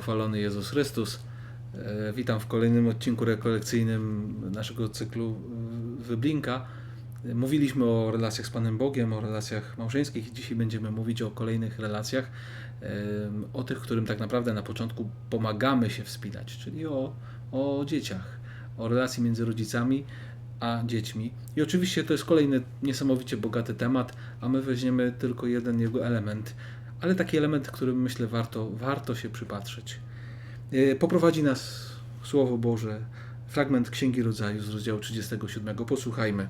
pochwalony Jezus Chrystus. E, Witam w kolejnym odcinku rekolekcyjnym naszego cyklu e, Wyblinka. E, Mówiliśmy o relacjach z Panem Bogiem, o relacjach małżeńskich i dzisiaj będziemy mówić o kolejnych relacjach, o tych, którym tak naprawdę na początku pomagamy się wspinać, czyli o, o dzieciach, o relacji między rodzicami a dziećmi. I oczywiście to jest kolejny niesamowicie bogaty temat, a my weźmiemy tylko jeden jego element, ale taki element, którym myślę warto, warto się przypatrzeć. E, Poprowadzi nas Słowo Boże, fragment Księgi Rodzaju z rozdziału 37. Posłuchajmy.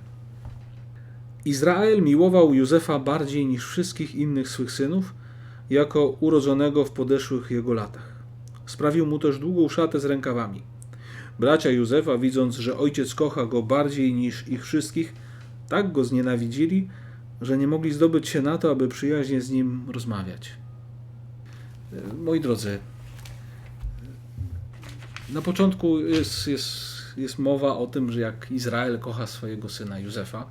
Izrael miłował Józefa bardziej niż wszystkich innych swych synów, jako urodzonego w podeszłych jego latach. Sprawił mu też długą szatę z rękawami. Bracia Józefa, widząc, że ojciec kocha go bardziej niż ich wszystkich, tak go znienawidzili, że nie mogli zdobyć się na to, aby przyjaźnie z nim rozmawiać. E, Moi drodzy, na początku jest, jest, jest mowa o tym, że jak Izrael kocha swojego syna Józefa,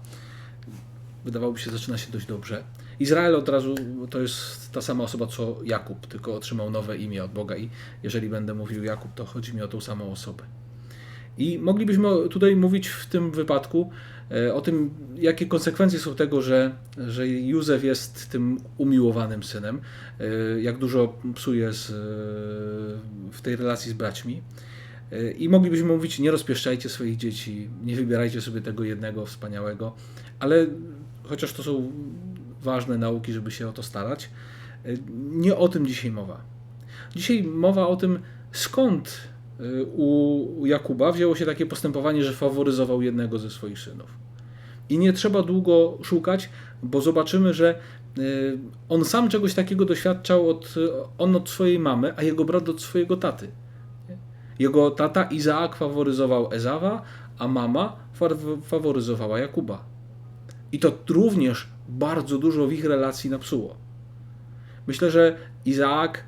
wydawałoby się, zaczyna się dość dobrze. Izrael od razu to jest ta sama osoba co Jakub, tylko otrzymał nowe imię od Boga i jeżeli będę mówił Jakub, to chodzi mi o tą samą osobę. I moglibyśmy tutaj mówić w tym wypadku e, o tym, jakie konsekwencje są tego, że, że Józef jest tym umiłowanym synem, e, jak dużo psuje z, e, w tej relacji z braćmi. I moglibyśmy mówić, nie rozpieszczajcie swoich dzieci, nie wybierajcie sobie tego jednego wspaniałego, ale chociaż to są ważne nauki, żeby się o to starać, nie o tym dzisiaj mowa. Dzisiaj mowa o tym, skąd u Jakuba wzięło się takie postępowanie, że faworyzował jednego ze swoich synów. I nie trzeba długo szukać, bo zobaczymy, że e, on sam czegoś takiego doświadczał od, on od swojej mamy, a jego brat od swojego taty. Jego tata Izaak faworyzował Ezawa, a mama fa- faworyzowała Jakuba. I to również bardzo dużo w ich relacji napsuło. Myślę, że Izaak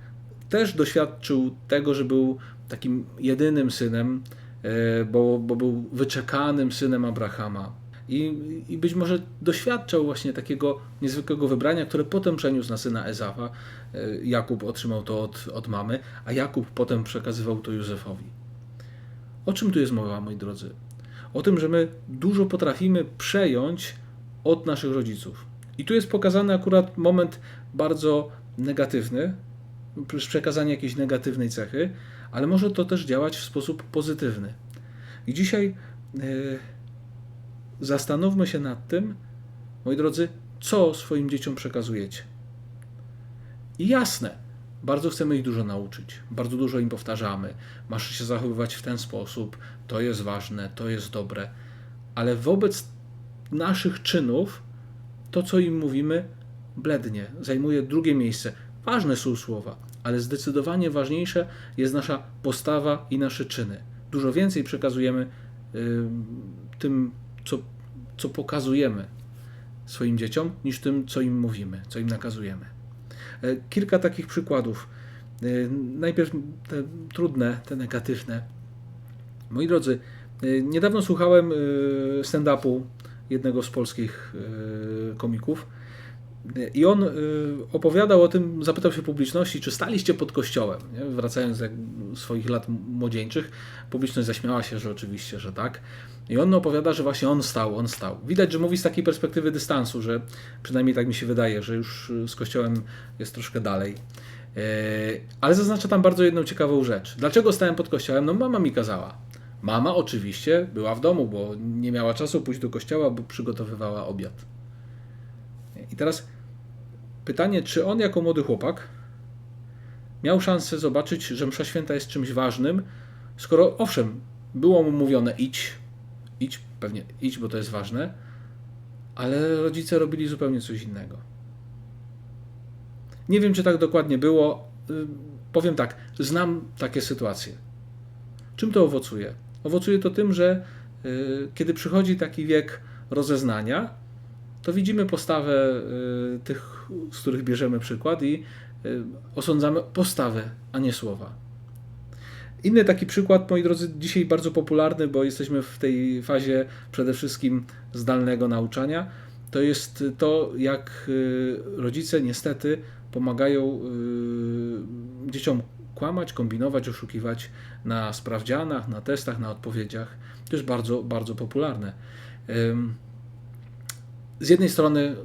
też doświadczył tego, że był takim jedynym synem, e, bo, bo był wyczekanym synem Abrahama. I, I być może doświadczał właśnie takiego niezwykłego wybrania, które potem przeniósł na syna Ezawa. E, Jakub otrzymał to od, od mamy, a Jakub potem przekazywał to Józefowi. O czym tu jest mowa, moi drodzy? O tym, że my dużo potrafimy przejąć od naszych rodziców. I tu jest pokazany akurat moment bardzo negatywny, przekazanie jakiejś negatywnej cechy, ale może to też działać w sposób pozytywny. I dzisiaj yy, zastanówmy się nad tym, moi drodzy, co swoim dzieciom przekazujecie. I jasne, bardzo chcemy ich dużo nauczyć, bardzo dużo im powtarzamy. Masz się zachowywać w ten sposób, to jest ważne, to jest dobre, ale wobec naszych czynów to, co im mówimy, blednie, zajmuje drugie miejsce. Ważne są słowa, ale zdecydowanie ważniejsze jest nasza postawa i nasze czyny. Dużo więcej przekazujemy y, tym, co, co pokazujemy swoim dzieciom, niż tym, co im mówimy, co im nakazujemy. E, Kilka takich przykładów. E, Najpierw te trudne, te negatywne. Moi drodzy, e, niedawno słuchałem stand-upu jednego z polskich komików. I on e, opowiadał o tym, zapytał się publiczności, czy staliście pod kościołem, nie? wracając do swoich lat młodzieńczych. Publiczność zaśmiała się, że oczywiście, że tak. I on opowiada, że właśnie on stał, on stał. Widać, że mówi z takiej perspektywy dystansu, że przynajmniej tak mi się wydaje, że już z kościołem jest troszkę dalej. E, Ale zaznacza tam bardzo jedną ciekawą rzecz. Dlaczego stałem pod kościołem? No mama mi kazała. Mama oczywiście była w domu, bo nie miała czasu pójść do kościoła, bo przygotowywała obiad. I teraz pytanie, czy on jako młody chłopak miał szansę zobaczyć, że msza święta jest czymś ważnym, skoro owszem, było mu mówione idź, idź, pewnie idź, bo to jest ważne, ale rodzice robili zupełnie coś innego. Nie wiem, czy tak dokładnie było. Y, Powiem tak, znam takie sytuacje. Czym to owocuje? Owocuje to tym, że y, kiedy przychodzi taki wiek rozeznania, to widzimy postawę y, tych, z których bierzemy przykład i y, osądzamy postawę, a nie słowa. Inny taki przykład, moi drodzy, dzisiaj bardzo popularny, bo jesteśmy w tej fazie przede wszystkim zdalnego nauczania, to jest to, jak y, rodzice niestety pomagają dzieciom kłamać, kombinować, oszukiwać na sprawdzianach, na testach, na odpowiedziach. To jest bardzo, bardzo popularne. Z jednej strony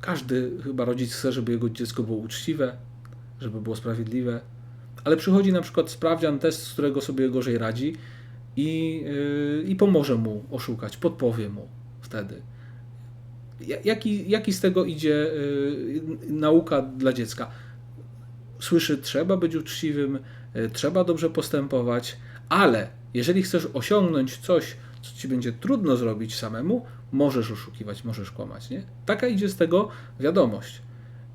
każdy chyba rodzic chce, żeby jego dziecko było uczciwe, żeby było sprawiedliwe, ale przychodzi na przykład sprawdzian, test, z którego sobie gorzej radzi i, yy, i pomoże mu oszukać, podpowie mu wtedy. Ja- Jaki, jaki z tego idzie yy, nauka dla dziecka? Słyszy, trzeba być uczciwym, yy, trzeba dobrze postępować, ale jeżeli chcesz osiągnąć coś, co ci będzie trudno zrobić samemu, możesz oszukiwać, możesz kłamać. Nie? Taka idzie z tego wiadomość.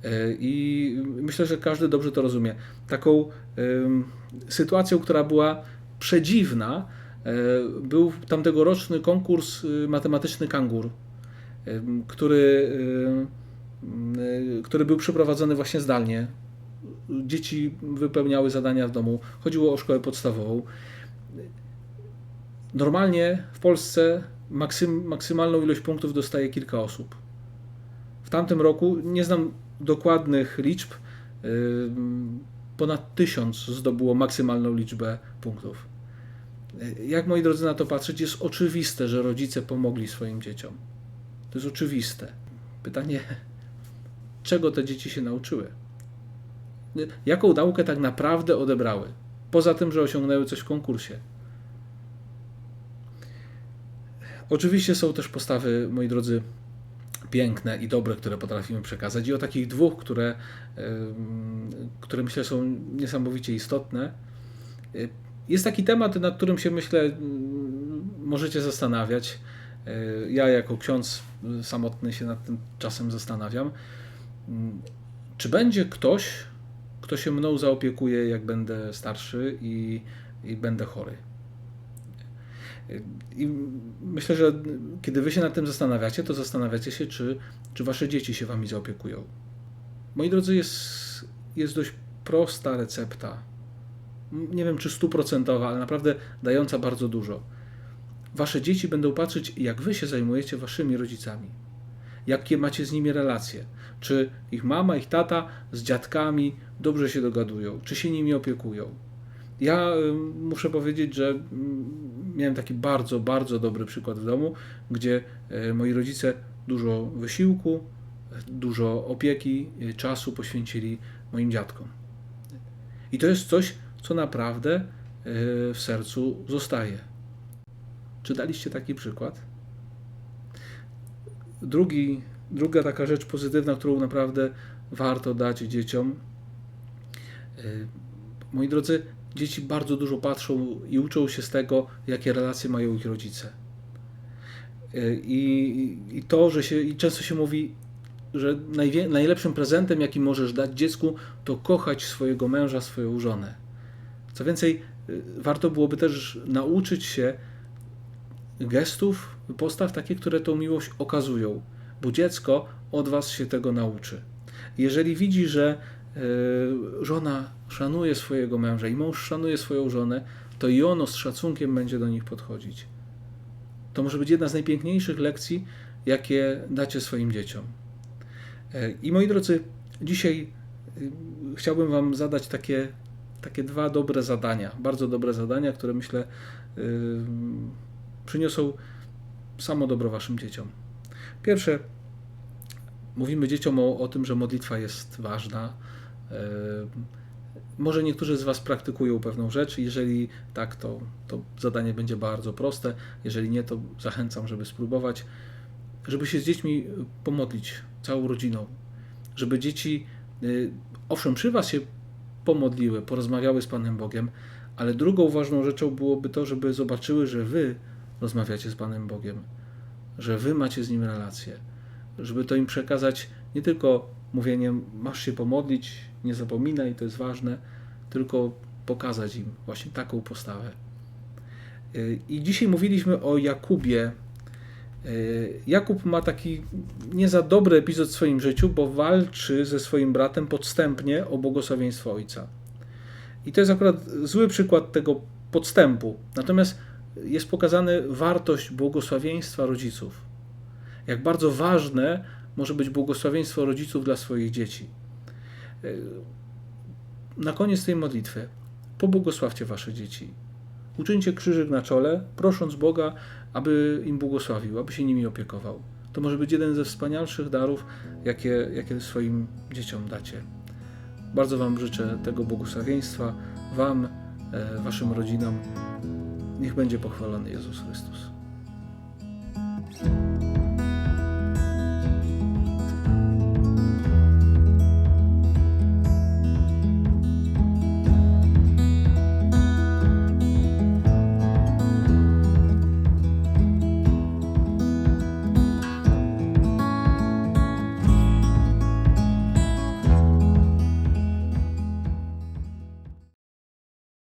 Yy, I myślę, że każdy dobrze to rozumie. Taką sytuacją, która była przedziwna, yy, był tamtegoroczny konkurs yy, matematyczny Kangur, który, yy, yy, który był przeprowadzony właśnie zdalnie. Dzieci wypełniały zadania w domu. Chodziło o szkołę podstawową. Normalnie w Polsce maksym, maksymalną ilość punktów dostaje kilka osób. W tamtym roku, nie znam dokładnych liczb, yy, ponad tysiąc zdobyło maksymalną liczbę punktów. Yy, Jak moi drodzy na to patrzeć, jest oczywiste, że rodzice pomogli swoim dzieciom. To jest oczywiste. Pytanie, czego te dzieci się nauczyły? Yy, Jaką naukę tak naprawdę odebrały? Poza tym, że osiągnęły coś w konkursie. Oczywiście są też postawy, moi drodzy, piękne i dobre, które potrafimy przekazać. I o takich dwóch, które, które myślę są niesamowicie istotne. Y, Jest taki temat, nad którym się myślę, możecie zastanawiać. Y, Ja jako ksiądz samotny się nad tym czasem zastanawiam. Mm, Czy będzie ktoś, kto się mną zaopiekuje, jak będę starszy i, i będę chory? I myślę, że kiedy wy się nad tym zastanawiacie, to zastanawiacie się, czy, czy wasze dzieci się wami zaopiekują. Moi drodzy, jest, jest dość prosta recepta. Nie wiem, czy stuprocentowa, ale naprawdę dająca bardzo dużo. Wasze dzieci będą patrzeć, jak wy się zajmujecie waszymi rodzicami. Jakie macie z nimi relacje. Czy ich mama, ich tata z dziadkami dobrze się dogadują, czy się nimi opiekują. Ja y, muszę powiedzieć, że mm, miałem taki bardzo, bardzo dobry przykład w domu, gdzie y, moi rodzice dużo wysiłku, dużo opieki, y, czasu poświęcili moim dziadkom. I to jest coś, co naprawdę y, w sercu zostaje. Czy daliście taki przykład? Drugi, druga taka rzecz pozytywna, którą naprawdę warto dać dzieciom. Moi drodzy, dzieci bardzo dużo patrzą i uczą się z tego, jakie relacje mają ich rodzice. Y, I, i to, że się, i często się mówi, że najwie, najlepszym prezentem, jaki możesz dać dziecku, to kochać swojego męża, swoją żonę. Co więcej, y, warto byłoby też nauczyć się gestów, postaw takie, które tą miłość okazują, bo dziecko od was się tego nauczy. Jeżeli widzi, że żona szanuje swojego męża i mąż szanuje swoją żonę, to i ono z szacunkiem będzie do nich podchodzić. To może być jedna z najpiękniejszych lekcji, jakie dacie swoim dzieciom. E, I moi drodzy, dzisiaj y, chciałbym Wam zadać takie, takie dwa dobre zadania, bardzo dobre zadania, które myślę y, przyniosą samo dobro Waszym dzieciom. Pierwsze, mówimy dzieciom o, o tym, że modlitwa jest ważna. E, Może niektórzy z Was praktykują pewną rzecz. Jeżeli tak, to, to zadanie będzie bardzo proste. Jeżeli nie, to zachęcam, żeby spróbować, żeby się z dziećmi pomodlić, całą rodziną. Żeby dzieci, y, owszem, przy Was się pomodliły, porozmawiały z Panem Bogiem, ale drugą ważną rzeczą byłoby to, żeby zobaczyły, że Wy rozmawiacie z Panem Bogiem, że Wy macie z Nim relację. Żeby to im przekazać nie tylko mówieniem, masz się pomodlić, nie zapominaj, to jest ważne, tylko pokazać im właśnie taką postawę. Y, I dzisiaj mówiliśmy o Jakubie. Y, Jakub ma taki nie za dobry epizod w swoim życiu, bo walczy ze swoim bratem podstępnie o błogosławieństwo ojca. I to jest akurat zły przykład tego podstępu. Natomiast jest pokazany wartość błogosławieństwa rodziców. Jak bardzo ważne może być błogosławieństwo rodziców dla swoich dzieci. Y, Na koniec tej modlitwy pobłogosławcie wasze dzieci. Uczyńcie krzyżyk na czole, prosząc Boga, aby im błogosławił, aby się nimi opiekował. To może być jeden ze wspanialszych darów, jakie, jakie swoim dzieciom dacie. Bardzo Wam życzę tego błogosławieństwa, Wam, e, Waszym rodzinom. Niech będzie pochwalony Jezus Chrystus.